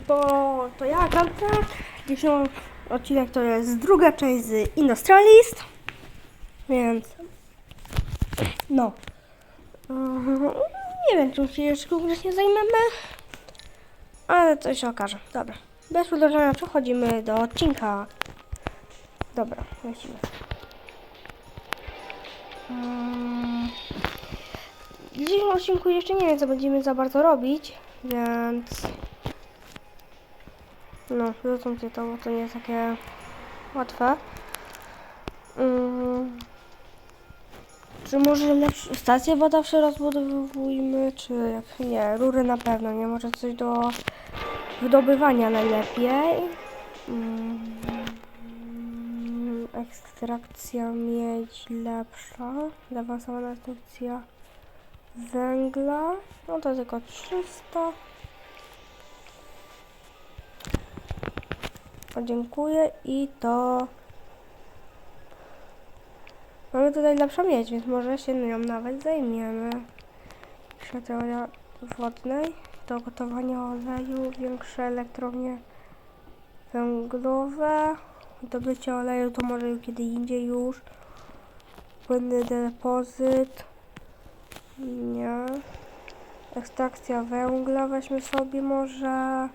To, to ja, Kantek. Dzisiejszy odcinek to jest druga część z Industrialist. Więc. No. Mhm, Nie wiem, czym się jeszcze konkretnie zajmiemy. Ale to się okaże. Dobra. Bez przedłużania przechodzimy do odcinka. Dobra, lecimy. Mm. W dzisiejszym odcinku jeszcze nie wiem, co będziemy za bardzo robić, więc... No, zrozumcie to, bo to nie jest takie łatwe. Mm. Czy może lepsze stacje badawcze rozbudowujmy, czy jak nie, rury na pewno, nie? Może coś do wydobywania najlepiej. Mm. Ekstrakcja miedź lepsza, zaawansowana ekstrakcja węgla, no to tylko 300. Podziękuję i to mamy tutaj lepszą miedź, więc może się nią nawet zajmiemy. Światła wodnej do gotowania oleju, większe elektrownie węglowe, dobycie oleju to może kiedy indziej już. Płynny depozyt. Nie. Ekstrakcja węgla weźmy sobie może.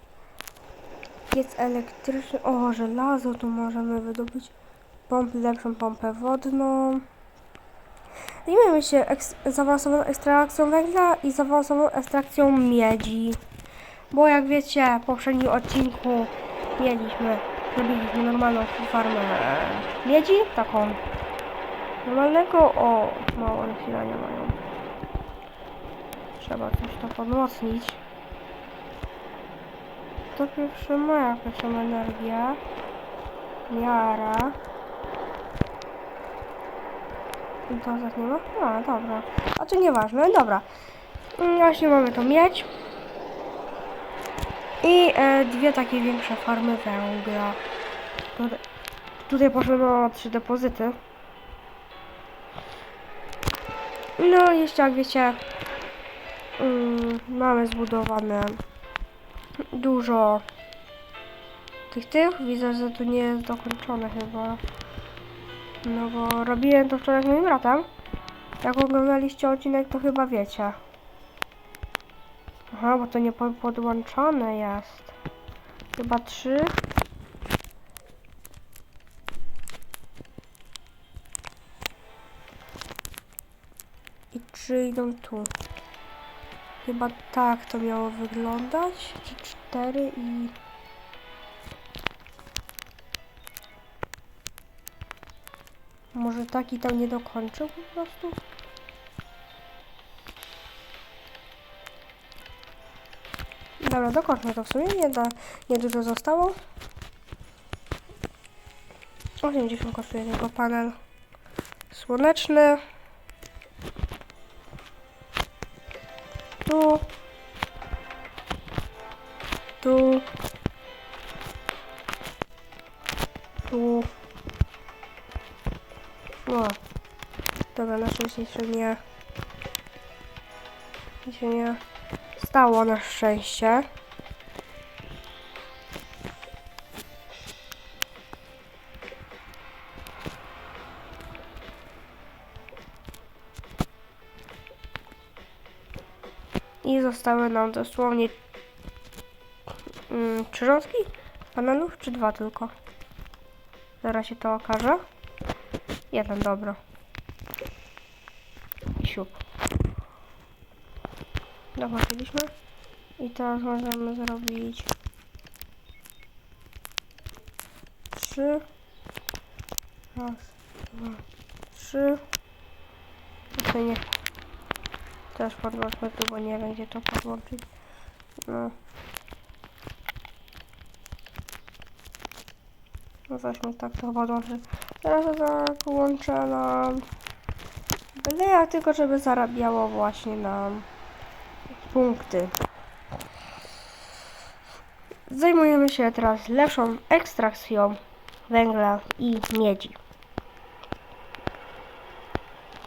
Piec elektryczny. O, żelazo tu możemy wydobyć. Pomp, lepszą pompę wodną. Zajmujemy się eks- zaawansowaną ekstrakcją węgla i zaawansowaną ekstrakcją miedzi. Bo jak wiecie, w poprzednim odcinku mieliśmy, zrobiliśmy normalną farmę miedzi, taką normalnego, o, mało nasilania mają. Trzeba coś to podmocnić. To pierwsze ma jakąś tam energię. Miara. I to nie ma? A, dobra. A to nieważne, dobra. Mm, Właśnie mamy to mieć. I e, dwie takie większe farmy węgla. Tutaj, tutaj poszły o trzy depozyty. No, jeszcze jak wiecie, mm, mamy zbudowane dużo tych tych. Widzę, że tu nie jest dokończone chyba. No bo robiłem to wczoraj z moim bratem. Jak oglądaliście odcinek, to chyba wiecie. Aha, bo to nie po- podłączone jest. Chyba trzy. I trzy idą tu. Chyba tak to miało wyglądać. Czy i... Może taki tam nie dokończył po prostu? Dobra, dokończmy to w sumie. Nie, da, nie dużo zostało. 80 kosztuje tylko panel słoneczny. Tu. Dobra, na szczęście się nie... stało na szczęście. I zostały nam dosłownie mm, trzy rządki panelów, czy dwa tylko? Zaraz się to okaże. Jeden, dobra. I siup. Dołączyliśmy. I teraz możemy zrobić trzy. Raz, dwa, trzy. Tutaj nie. Też podłączmy tu, bo nie wiem gdzie to podłączyć. No. No weźmy tak to podłączę. Teraz tak łączę nam. Byle jak tylko, żeby zarabiało właśnie nam punkty. Zajmujemy się teraz lepszą ekstrakcją węgla i miedzi.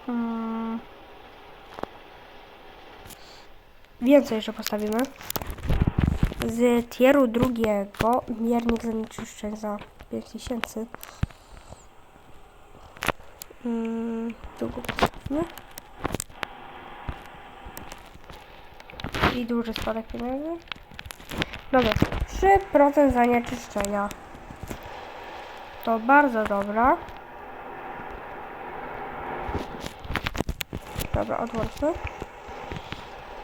Mm. Więcej jeszcze postawimy. z tieru drugiego miernik zanieczyszczeń za 5000. Mm, tu go postawimy. I duży spadek pieniędzy. Dobra, 3% zanieczyszczenia. To bardzo dobra. Dobra, odłączmy.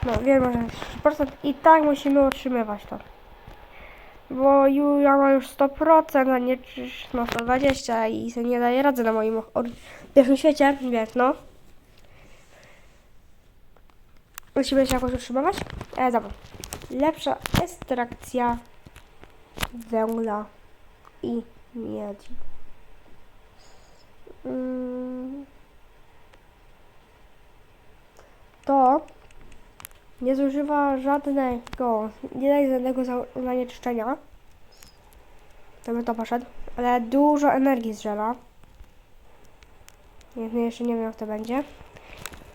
No, wiemy, że jest 3% i tak musimy utrzymywać to. Bo ju, ja mam już 100%, a nie no 120 i sobie nie daje rady na moim pierwszym świecie, więc no. Musimy się jakoś utrzymywać. E, dobra. Lepsza ekstrakcja węgla i miedzi. Mm. To nie zużywa żadnego, nie daje żadnego za- zanieczyszczenia. By to poszedł. Ale dużo energii zżera. Nie, nie, jeszcze nie wiem jak to będzie.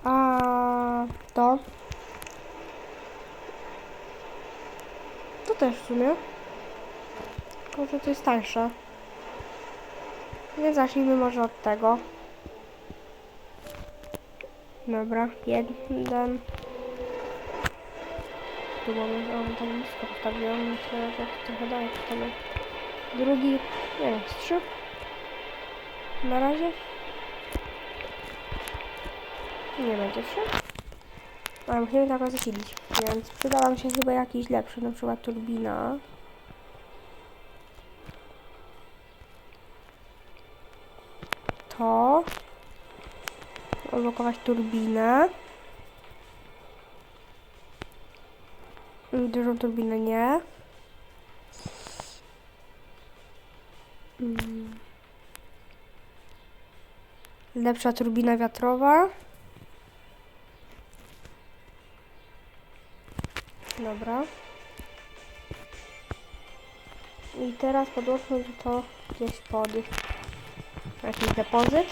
A to to też w sumie. Tylko, że to jest tańsze. Więc zacznijmy może od tego. Dobra, jeden. Tu mamy, on tak blisko postawiłem, myślę, że trochę dalej postawię. Drugi, nie wiem, trzy. Na razie. Nie będzie trzy. Ale musimy tak zasilić, więc przyda nam się chyba jakiś lepszy, na przykład turbina. To. Odblokować turbinę. Dużą turbinę nie. Mm. Lepsza turbina wiatrowa. Dobra. I teraz podłóżmy to gdzieś pod jakiś depozyt.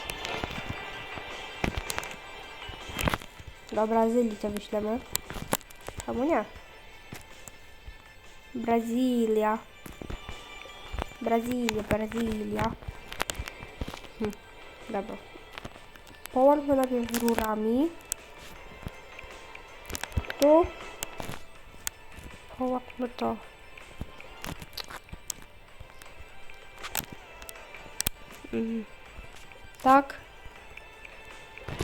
Do Brazylii to wyślemy. Albo nie. Brazylia. Brazylia, Brazylia. Hm. Dobra. Połączmy najpierw rurami. Tu. Połączmy to. Mm. Tak.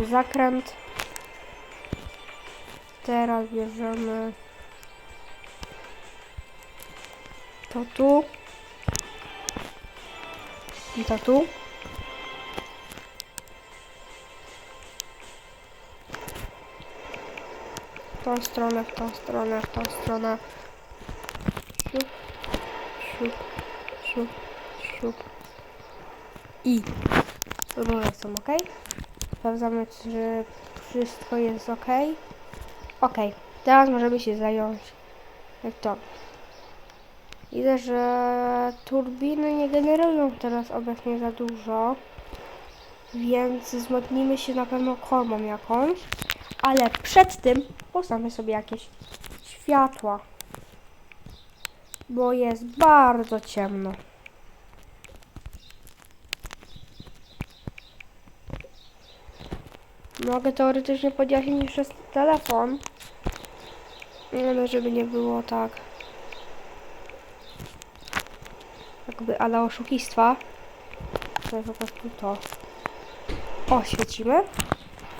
Zakręt. Teraz bierzemy to tu i to tu. W tą stronę, w tą stronę, w tą stronę. Siup, siup, siup, siup. I rury są ok. Sprawdzamy, czy wszystko jest ok. Ok, teraz możemy się zająć to. Widzę, że turbiny nie generują teraz obecnie za dużo, więc wzmocnimy się na pewno kormą jakąś, ale przed tym postawmy sobie jakieś światła, bo jest bardzo ciemno. Mogę teoretycznie podjaśnić przez telefon, żeby nie było tak jakby ale oszukistwa to jest po prostu to oświecimy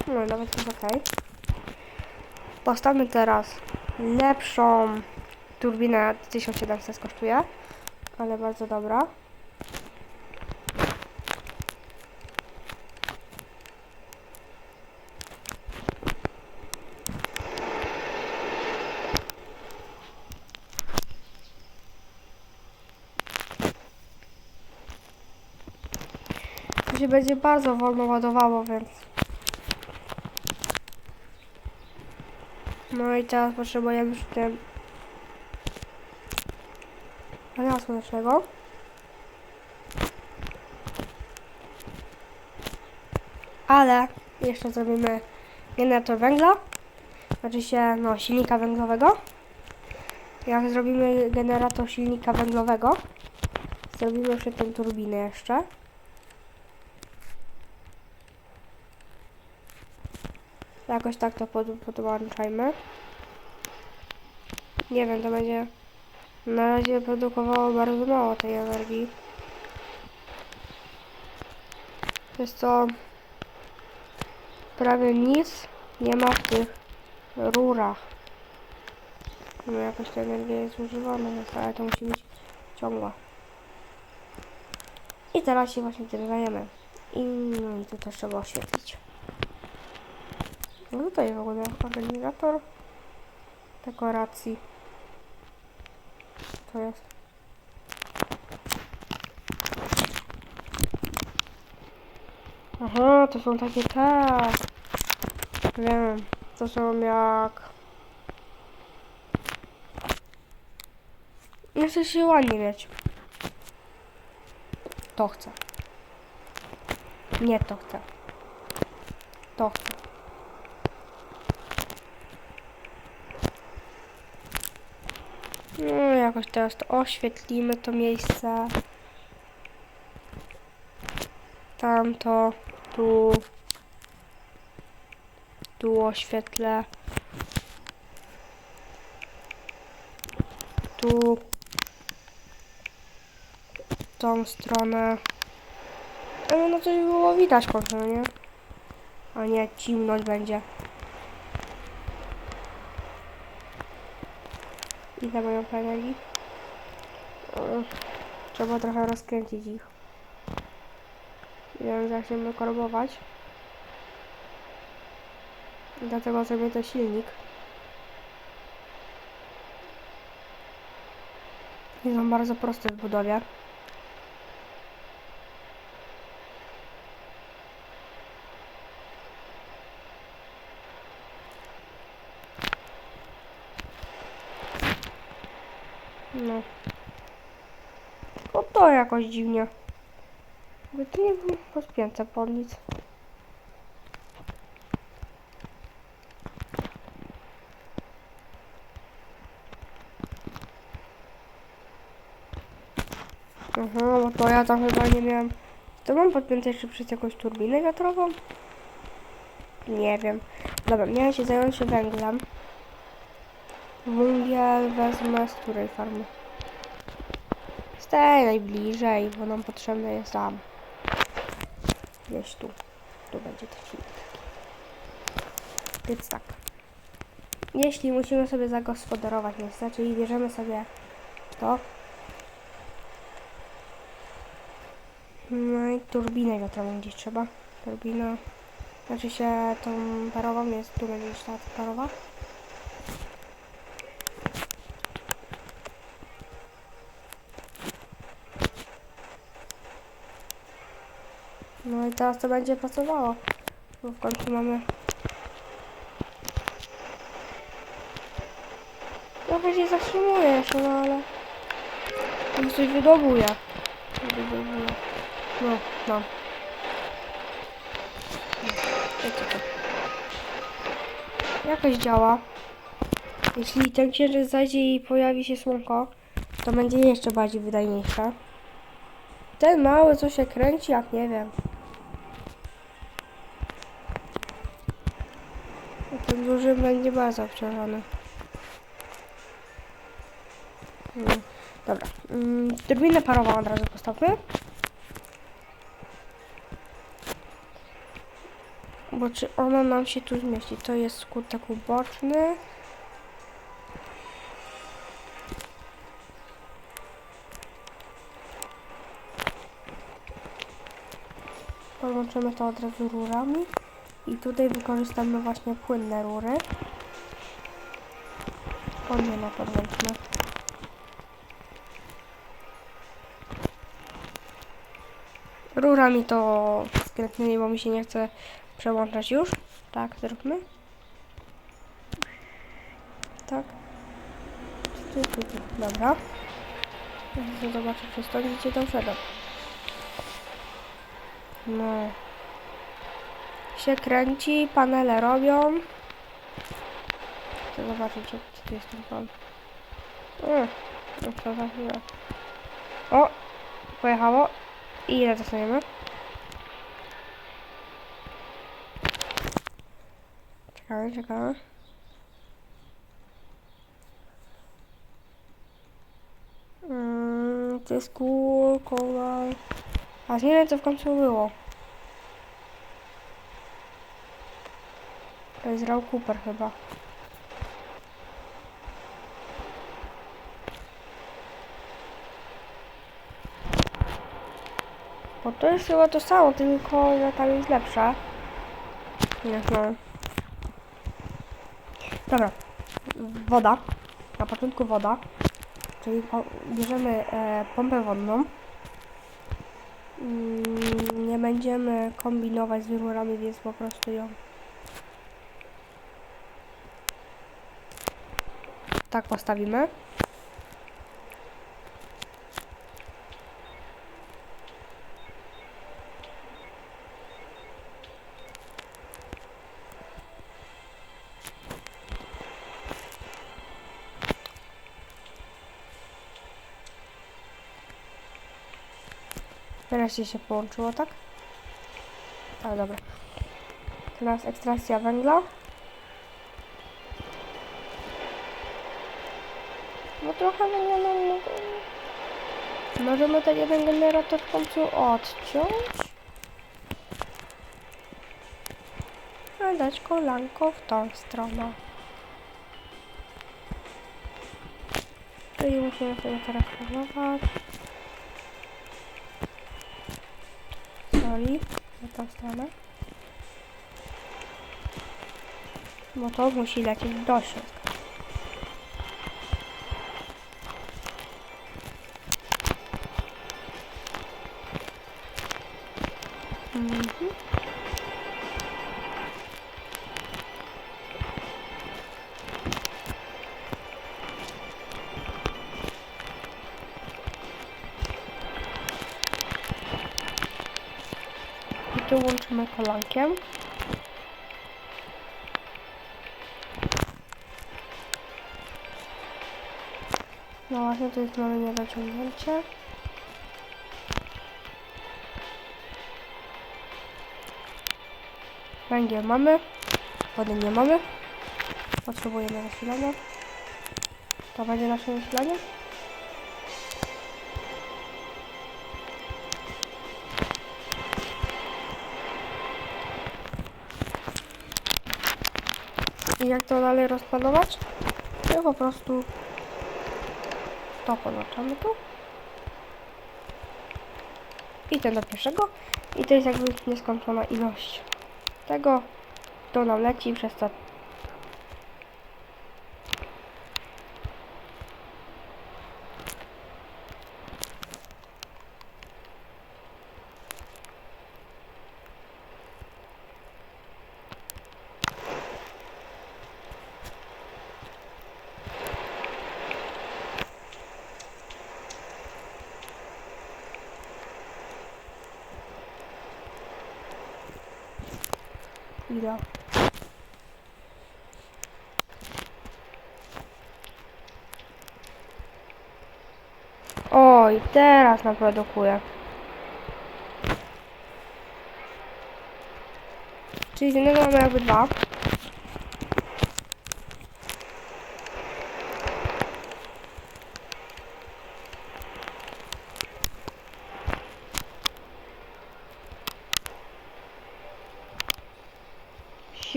no nawet jest ok postawmy teraz lepszą turbinę 1700 kosztuje ale bardzo dobra się będzie bardzo wolno ładowało, więc... No i teraz potrzebujemy już tym... panela słonecznego. Ale jeszcze zrobimy generator węgla. Znaczy się, no, silnika węglowego. Jak zrobimy generator silnika węglowego, zrobimy jeszcze tę turbinę jeszcze. Jakoś tak to pod, podłączajmy. Nie wiem, to będzie na razie produkowało bardzo mało tej energii. Jest to prawie nic nie ma w tych rurach. No jakoś ta energia jest używana, więc ale to musi być ciągła. I teraz się właśnie tym zajmiemy. I, no, i tu też trzeba oświetlić. No tutaj w ogóle organizator dekoracji. To jest. Aha, to są takie te. Wiem, to są jak. Nie chcę się ładnie mieć. To chcę. Nie to chcę. To chcę. No, jakoś teraz to oświetlimy to miejsce. Tamto, tu. Tu oświetlę. Tu. Tą stronę. Ale no coś było widać prostu, nie? A nie, ciemność będzie. Ile mają paneli? Trzeba trochę rozkręcić ich. I jak zaczniemy korbować. Dlatego zrobię to silnik. I są bardzo proste w budowie. No. O to jakoś dziwnie. Jakby to nie było podpięte pod nic. Aha, bo to ja tam chyba nie miałem. To mam podpięte jeszcze przez jakąś turbinę wiatrową? Nie wiem. Dobra, miałem się zająć się węglem. Węgiel wezmę z której farmy? Tej najbliżej, bo nam potrzebne jest tam. Gdzieś tu. Tu będzie to silnik. Więc tak. Jeśli musimy sobie zagospodarować miejsce, czyli bierzemy sobie to. No i turbinę wiatrową gdzieś trzeba. Turbina. Znaczy się tą parową jest tu będzie ta parowa. Teraz to będzie pracowało. Bo w końcu mamy. Trochę się zatrzymuje jeszcze, no ale. On coś wydobuje. Wydobuje. No, no. Wiecie co. Jakoś działa. Jeśli ten księżyc zajdzie i pojawi się słonko, to będzie jeszcze bardziej wydajniejsze. Ten mały co się kręci, jak nie wiem. Duży będzie bardzo obciążony. Mm, Dobra. Mm, Turbinę parową od razu postawmy. Bo czy ona nam się tu zmieści? To jest skutek uboczny. Połączymy to od razu rurami. I tutaj wykorzystamy właśnie płynne rury. O nie, no podłączmy. Rurami to skrętnymi, bo mi się nie chce przełączać już. Tak, zróbmy. Tak. Dobra. Zobaczyć, czy stąd gdzie tam wszedłem. No. Się kręci, panele robią. Chcę zobaczyć, tu jest ten pan. No co za chwilę. O! Pojechało. I ile dostaniemy? Czekamy, czekamy. Mm, to jest cool, kolor. A nie wiem co w końcu było. To jest Raw Cooper chyba. To jest chyba to samo, tylko że tam jest lepsza. Nie znam. Dobra. Woda. Na początku woda. Czyli bierzemy e, pompę wodną. Mm, nie będziemy kombinować z wymorami, więc po prostu ją tak postawimy. Wreszcie się połączyło, tak? Tak, dobra. Teraz ekstrakcja węgla. No trochę węgla nam mogło. Możemy ten jeden generator w końcu odciąć. A dać kolanko w tą stronę. Czyli musimy sobie teraz próbować. Soli na tą stronę. Bo to musi lecieć do środka. Kolankiem. No właśnie, tu jest mamy niedociągnięcie. Węgiel mamy, wody nie mamy. Potrzebujemy zasilania. To będzie nasze zasilanie. Jak to dalej rozplanować? To po prostu to podłączamy tu. I ten do pierwszego. I to jest jakby nieskończona ilość tego. To nam leci przez to. Ile? Oj, teraz naprodukuje. Czyli z jednego mamy jakby dwa.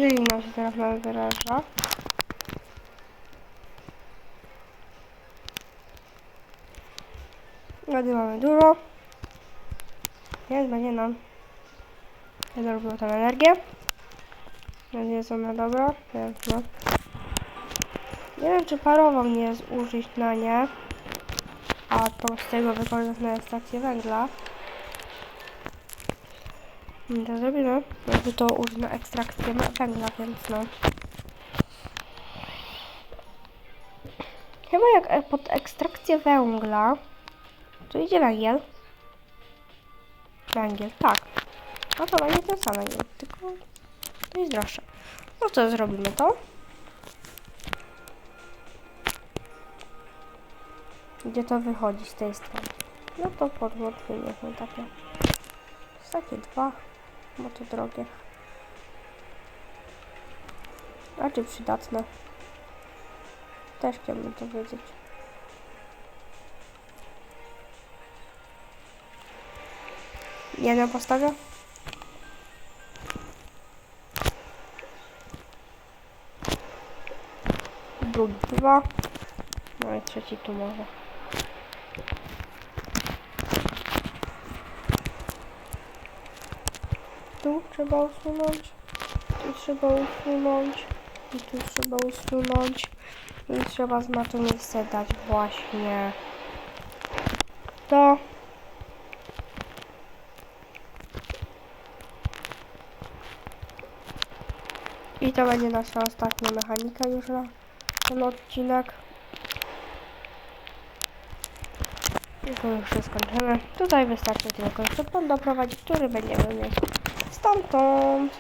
Silnik nam się teraz nadwraża. Wody mamy dużo. Więc będzie nam robiło tą energię. Będzie są na dobro, więc no. Nie wiem czy parową nie zużyć na nie. A to z tego wykorzystać na ekstrakcję węgla. To zrobimy, żeby to użyć na ekstrakcję węgla, więc no. Chyba jak e- pod ekstrakcję węgla, to idzie węgiel. Węgiel, tak. No to będzie ten sam węgiel, tylko jest droższe. No to zrobimy to. gdzie to wychodzi z tej strony. No to są takie. Takie dwa, bo to drogie. A czy przydatne? Też chciałbym to wiedzieć. Jeden postawię? Drugi dwa. No i trzeci tu może. Tu trzeba usunąć. Tu trzeba usunąć. I tu trzeba usunąć. I trzeba na to miejsce dać właśnie to. I to będzie nasza ostatnia mechanika już na ten odcinek. I to już jest skończone. Tutaj wystarczy tylko jeszcze doprowadzić, który będziemy mieć stamtąd.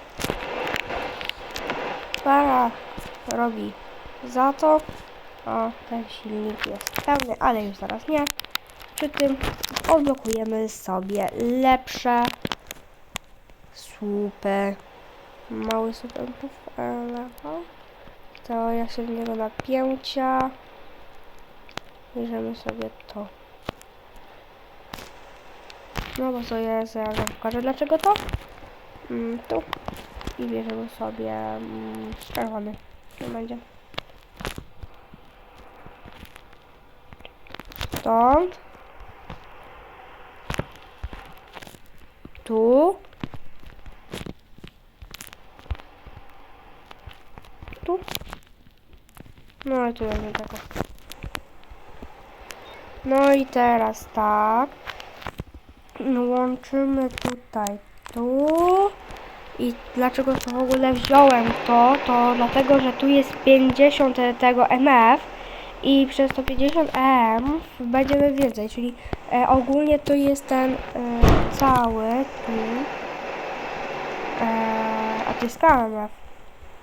Para robi za to. O, ten silnik jest pełny, ale już zaraz nie. Przy tym odblokujemy sobie lepsze słupy. Mały słup MPF, to ja sobie w niego napięcia. Bierzemy sobie to. No bo to jest, ja wam pokażę dlaczego to. Mm, tu. I bierzemy sobie mm, czerwony. Nie będzie. Stąd. Tu. Tu. No i tu będzie tego. No i teraz tak. Łączymy tutaj tu. I dlaczego to w ogóle wziąłem to? To dlatego, że tu jest 50 tego MF i przez to 50 M będziemy więcej, czyli e, ogólnie to jest ten e, cały tu. E, a to jest KMF.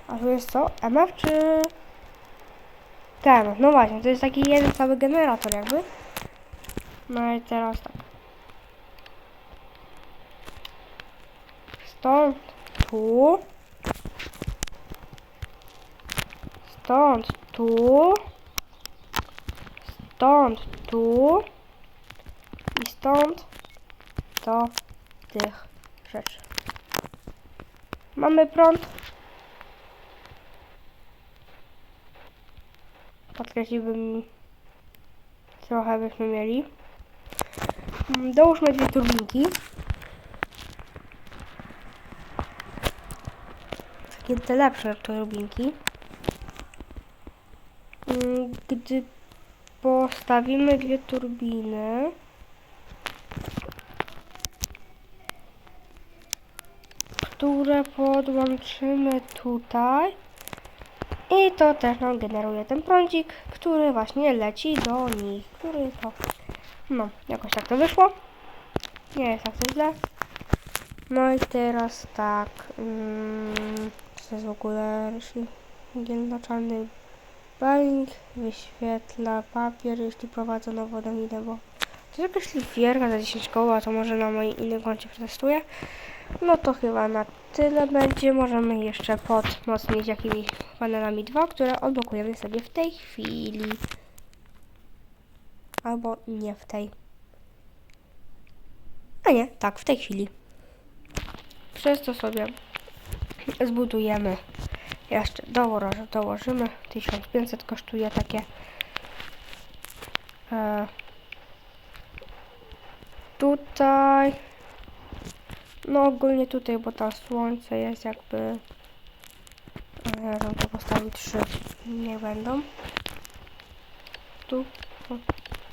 A tu jest co? MF czy KMF? No właśnie, to jest taki jeden cały generator jakby. No i teraz tak. Stąd tu. Stąd tu. Stąd tu. I stąd do tych rzeczy. Mamy prąd. Podkreśliłbym trochę byśmy mieli. Mm, Dołóżmy dwie turbinki. Takie te lepsze turbinki. Mm, Gdy postawimy dwie turbiny, które podłączymy tutaj i to też nam generuje ten prądzik, który właśnie leci do nich, który to no, jakoś tak to wyszło. Nie jest tak to źle. No i teraz tak. Mm, to jest w ogóle szyngiel na czarny baling. Wyświetla papier, jeśli prowadzono wodę idę, bo to jest jakaś szlifierka za 10 koła, to może na moim innym koncie przetestuję. No to chyba na tyle będzie. Możemy jeszcze podmocnić jakimiś panelami dwa, które odblokujemy sobie w tej chwili albo nie w tej. A nie, tak, w tej chwili. Przez to sobie zbudujemy jeszcze dołoży, dołożymy 1500 kosztuje takie e, tutaj no ogólnie tutaj, bo tam słońce jest jakby ja tam to postawić trzy nie będą tu, tu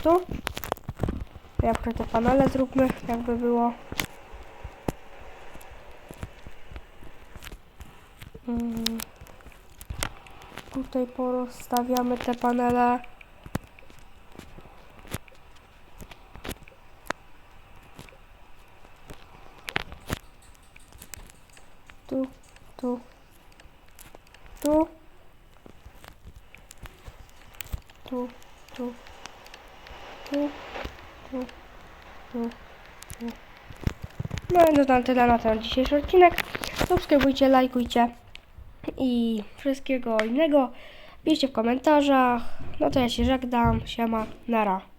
tu. Te panele zróbmy, jakby było. Tutaj porozstawiamy te panele. Tu, tu, tu, tu, tu. No i to tam tyle na ten dzisiejszy odcinek. Subskrybujcie, lajkujcie i wszystkiego innego. Piszcie w komentarzach. No to ja się żegnam. Siema, nara.